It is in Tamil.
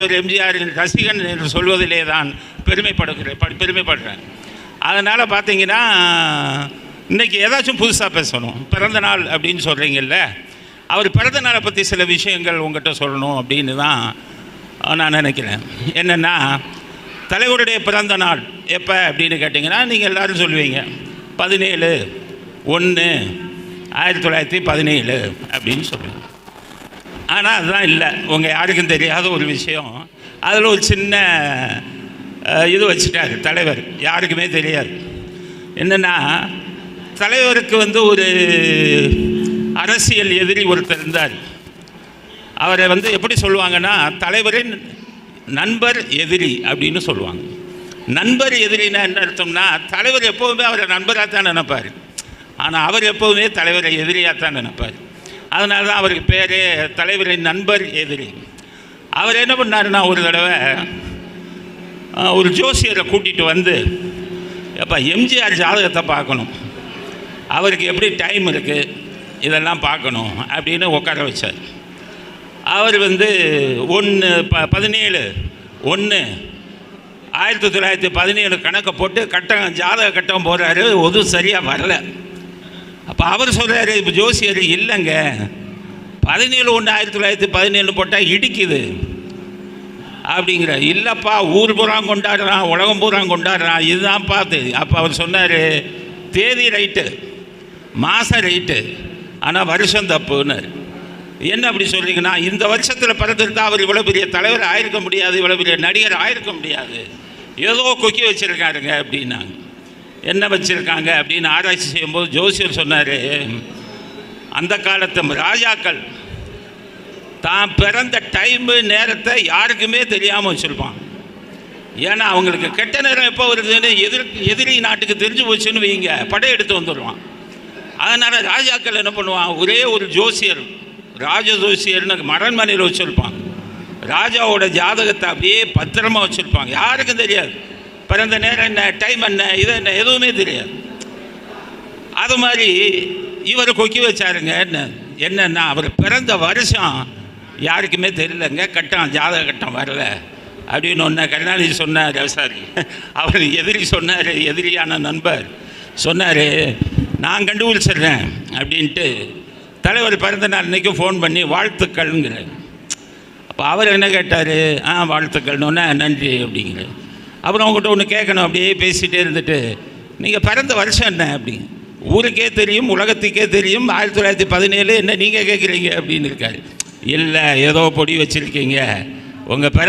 ஒரு எம்ஜிஆரின் ரசிகன் என்று சொல்வதிலே தான் பெருமைப்படுகிறேன் ப- பெருமைப்படுறேன். அதனால் பார்த்தீங்கன்னா இன்னைக்கு ஏதாச்சும் புதுசாக பேசணும். பிறந்த நாள் அப்படின்னு சொல்கிறீங்கல்ல அவர் பிறந்த நாளை பற்றி சில விஷயங்கள் உங்கள்கிட்ட சொல்லணும் அப்படின்னு தான் நான் நினைக்கிறேன். என்னென்னா தலைவருடைய பிறந்த நாள் எப்போ அப்படின்னு கேட்டிங்கன்னா நீங்கள் எல்லாரும் சொல்லுவீங்க பதினேழு ஒன்று ஆயிரத்தி தொள்ளாயிரத்தி பதினேழு அப்படின்னு சொல்லுவீங்க. ஆனால் அதுதான் இல்லை. உங்கள் யாருக்கும் தெரியாத ஒரு விஷயம். அதில் ஒரு சின்ன இது வச்சுட்டாரு தலைவர். யாருக்குமே தெரியாது. என்னென்னா தலைவருக்கு வந்து ஒரு அரசியல் எதிரி ஒருத்தர் இருந்தார். அவரை வந்து எப்படி சொல்லுவாங்கன்னா தலைவரின் நண்பர் எதிரி அப்படின்னு சொல்லுவாங்க. நண்பர் எதிரினா என்ன அர்த்தம்னா தலைவர் எப்போவுமே அவரை நண்பராக தான் நினைப்பார். ஆனால் அவர் எப்போவுமே தலைவரை எதிரியாக தான் நினைப்பார். அதனால தான் அவருக்கு பேர் தலைவரின் நண்பர் எதிரி. அவர் என்ன பண்ணாருன்னா ஒரு தடவை ஒரு ஜோசியரை கூட்டிகிட்டு வந்து எப்போ எம்ஜிஆர் ஜாதகத்தை பார்க்கணும். அவருக்கு எப்படி டைம் இருக்குது இதெல்லாம் பார்க்கணும் அப்படின்னு உட்கார வச்சார். அவர் வந்து ஒன்று ப பதினேழு. ஒன்று ஆயிரத்தி தொள்ளாயிரத்தி பதினேழு கணக்கை போட்டு கட்டம் ஜாதக கட்டம் போகிறாரு ஒதுவும் சரியாக வரல. அப்போ அவர் சொல்கிறாரு இப்போ ஜோசியர் இல்லைங்க. பதினேழு ஒன்று ஆயிரத்தி தொள்ளாயிரத்தி பதினேழு போட்டால் இடிக்குது. அப்படிங்கிற இல்லைப்பா ஊர் பூரா கொண்டாடுறான் உலகம் பூரா கொண்டாடுறான். இதுதான் பார்த்து. அப்போ அவர் சொன்னார் தேதி ரைட்டு மாதம் ரைட்டு ஆனால் வருஷம் தப்புன்னு என்ன அப்படி சொல்கிறீங்கன்னா இந்த வருஷத்தில் பிறந்திருந்தால் அவர் இவ்வளோ பெரிய தலைவர் ஆயிருக்க முடியாது இவ்வளோ பெரிய நடிகர் ஆயிருக்க முடியாது. ஏதோ கொக்கி வச்சுருக்காருங்க அப்படின்னாங்க. என்ன வச்சுருக்காங்க அப்படின்னு ஆராய்ச்சி செய்யும்போது ஜோசியர் சொன்னார் அந்த காலத்து ராஜாக்கள் தான் பிறந்த டைமு நேரத்தை யாருக்குமே தெரியாமல் வச்சுருப்பான் ஏன்னா அவங்களுக்கு கெட்ட நேரம் எப்போ வருதுன்னு எதிர் எதிரி நாட்டுக்கு தெரிஞ்சு போச்சுன்னு வைங்க படையெடுத்து வந்துடுவான் அதனால் ராஜாக்கள் என்ன பண்ணுவான் ஒரே ஒரு ஜோசியர் ராஜ ஜோசியர்னு மரண்மனையில் வச்சுருப்பான் ராஜாவோட ஜாதகத்தை அப்படியே பத்திரமா வச்சுருப்பாங்க. யாருக்கும் தெரியாது. பிறந்த நேரம் என்ன டைம் என்ன இது என்ன எதுவுமே தெரியாது. அது மாதிரி இவர் கொக்கி வச்சாருங்க என்ன என்னன்னா அவர் பிறந்த வருஷம் யாருக்குமே தெரியலங்க கட்டம் ஜாதக கட்டம் வரல. அப்படின்னு ஒன்று கருணாநிதி சொன்னார் சாரி. அவர் எதிரி சொன்னார் எதிரியான நண்பர். சொன்னார் நான் கண்டுபிடிச்சிடுறேன் அப்படின்ட்டு தலைவர் பிறந்த நாள் இன்றைக்கும் ஃபோன் பண்ணி வாழ்த்துக்கள்ங்கிறேன் அப்போ அவர் என்ன கேட்டார் ஆ வாழ்த்துக்கள்னு நன்றி அப்படிங்கிறேன் அப்புறம் அவங்ககிட்ட ஒன்று கேட்கணும். அப்படியே பேசிகிட்டே இருந்துட்டு நீங்கள் பிறந்த வருஷம் என்ன? அப்படிங்க ஊருக்கே தெரியும் உலகத்துக்கே தெரியும் ஆயிரத்தி தொள்ளாயிரத்தி பதினேழு என்ன நீங்கள் கேட்குறீங்க? அப்படின்னு இருக்காரு. இல்லை ஏதோ பொடி வச்சுருக்கீங்க. உங்கள் பிற